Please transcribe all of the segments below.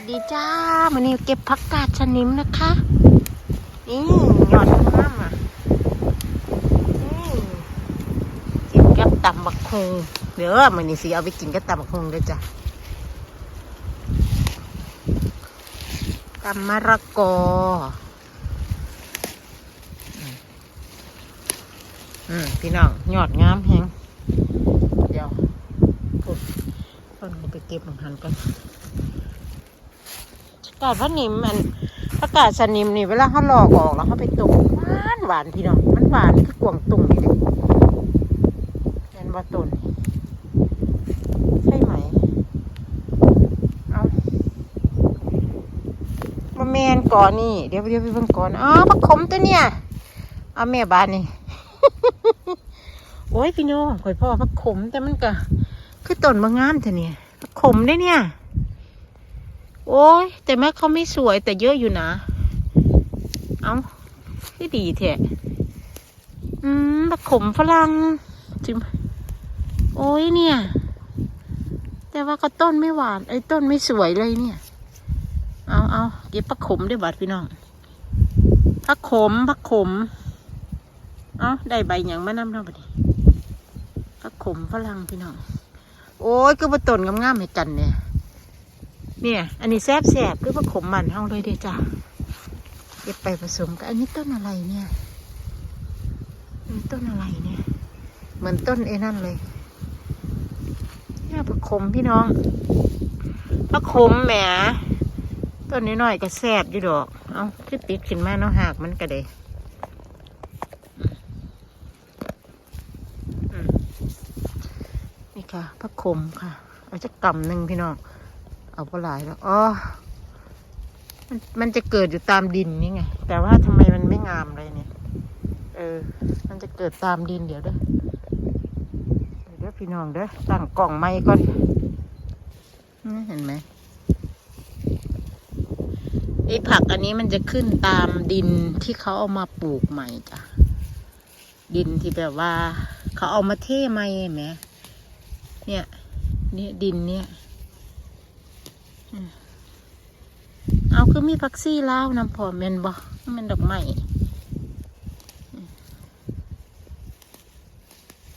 วัสดีจ้าวันนี้เก็บผักกาดชะนิมนะคะ นี่หยอดน้ำอะนี่กินกับตำบักคงเดี๋ยวมันนี้สิเอาไปกินกับตำบักคงเลยจ้ะตำมะระกออืมพี่น้องหยอดงามแฮงเดี๋ยวพูดเพิ่นไปเก็บของหันกัน กาดพระนิมมันประกาศสนิมนี่เวลาเขาหลอกออกแล้วเขาไปตุ่มหวานหวานพี่น้องมันหวานคือกวงตุ่มนี่เลยเห็นว่าตุนใช่ไหมเอามาแมนก่อนนี่เดี๋ยวเดี๋ยวไปเบิ่งก่อนอ๋อผักขมตัวเนี่ยเอาแม่บ้านนี่โอ้ยพี่น้องข่อยพ่อผักขมแต่มันก็คือต้นมะงามเถอะเนี่ยผักขมได้เนี่ย โอ้ยแต่แม่เขาไม่สวยแต่เยอะอยู่นะ เอาที่ดีแท้อืมผักขมฝรั่งจิมโอ้ยเนี่ย แต่ว่าก็ต้นไม่หวานไอ้ต้นไม่สวยเลยเนี่ย เอาเอาเก็บผักขมด้วยบัดพี่น้องผักขมผักขม เอาได้ใบหยังมานำเนาะบัดนี้ผักขมฝรั่งพี่น้อง โอ้ยคือมาต้นงามๆให้กันเนี่ย เนี่ย อันนี้แซบแสบคือผักขมมันเฮาเลยเด้จ้ะเก็บไปผสมกับอันนี้ต้นอะไรเนี่ยอันนี้ต้นอะไรเนี่ย เหมือนต้นไอ้นั่นเลยเนี่ยผักขมพี่น้องผักขมแหมต้นน้อยๆก็แซบอยู่ดอก เอาคือติดขึ้นมาเนาะหากมันก็เลยนี่ค่ะผักขมค่ะ เอาจะกำหนึ่งพี่น้อง เอาปลาหลายแล้วอ๋อมันมันจะเกิดอยู่ตามดินนี่ไง แต่ว่าทำไมมันไม่งามเลยเนี่ย เออ มันจะเกิดตามดินเดี๋ยวเด้อเดี๋ยวพี่น้องเด้อตั้งกล่องไม้ก่อนนี่เห็นไหมไอ้ผักอันนี้มันจะขึ้นตามดินที่เขาเอามาปลูกใหม่จ้ะดินที่แบบว่า เขาเอามาเทใหม่ไหมเนี่ย เนี่ยดินเนี่ย เอาคือมีพักซี่ลาวนำพอแมนบ่แมันดอกไม้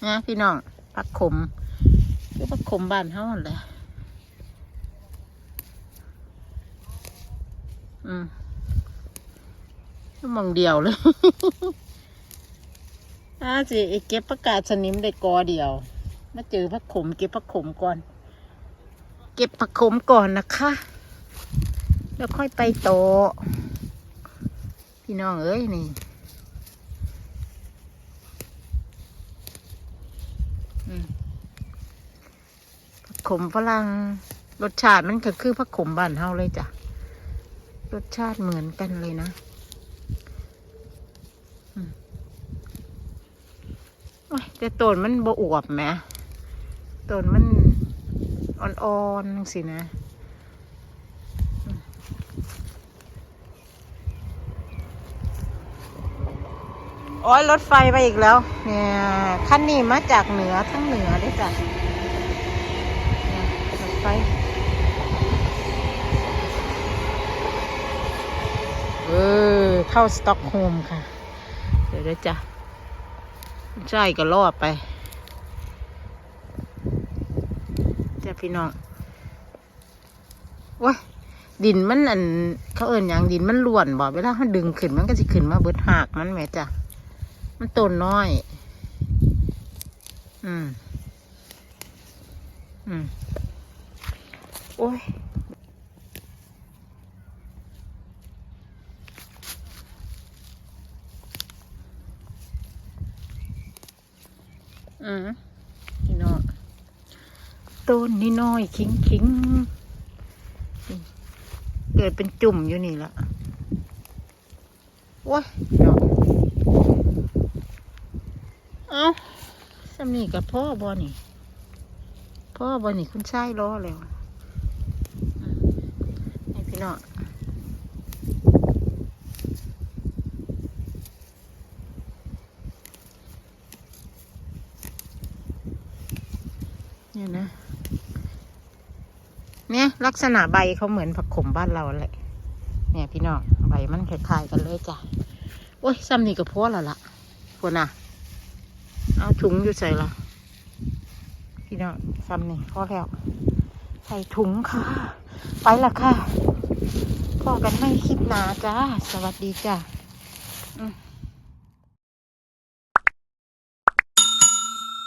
นะพี่น้องพักขม คือพักขมบ้านเฮาหั่นแหละอืมมองเดียวเลยอาสิเก็บประกาศสนิมได้กอเดียว มาเจอผักขมเก็บผักขมก่อน เก็บผักขมก่อนนะคะ แล้วค่อยไปโต พี่น้องเอ้ยนี่ผักขมฝรั่งรสชาติมันก็คือผักขมบ้านเฮาเลยจ้ะ รสชาติเหมือนกันเลยนะแต่ต้นมันบอวบแหมต้นมัน อ่อนๆจังสินะอืมโอ้ยรถไฟไปอีกแล้ว เนี่ยคันนี้มาจากเหนือทั้งเหนือเด้วยจ้ะรถไฟเออเข้าสต็อกโฮมค่ะ เดี๋ยวดี๋ยวจ้ะใช่ก็รอดไป จ้ะ พี่น้องโอ้ยดินมันอัน เขาเอินอย่างดินมันล้วนบอกเวลาเขาดึงขึ้นมันก็จะขึ้นมาเบิดหักมันแหม่จ้ะมันต้นน้อย อืม อืม โอ้ยอืม ต้นนี่น้อยคิงคิงเกิดเป็นจุ่มอยู่นี่ละโอ้ยเนาะเอาสำนีกับพ่อบอนี่ พ่อบอนี่คุณชายรอแล้วอืมนี่พี่น้องเนี่ยนะ เนี่ยลักษณะใบเขาเหมือนผักขมบ้านเราแหละเนี่ยพี่น้องใบมันคล้ายๆกันเลยจ้ะโอ้ยซ้ำนี่ก็พอแล้วล่ะพวน่ะเอาถุงอยู่ใส่ละพี่น้องซ้ำนี่พอแล้วใส่ถุงค่ะ ไปละค่ะพอกันไม่คลิปหนาจ้า สวัสดีจ้าอื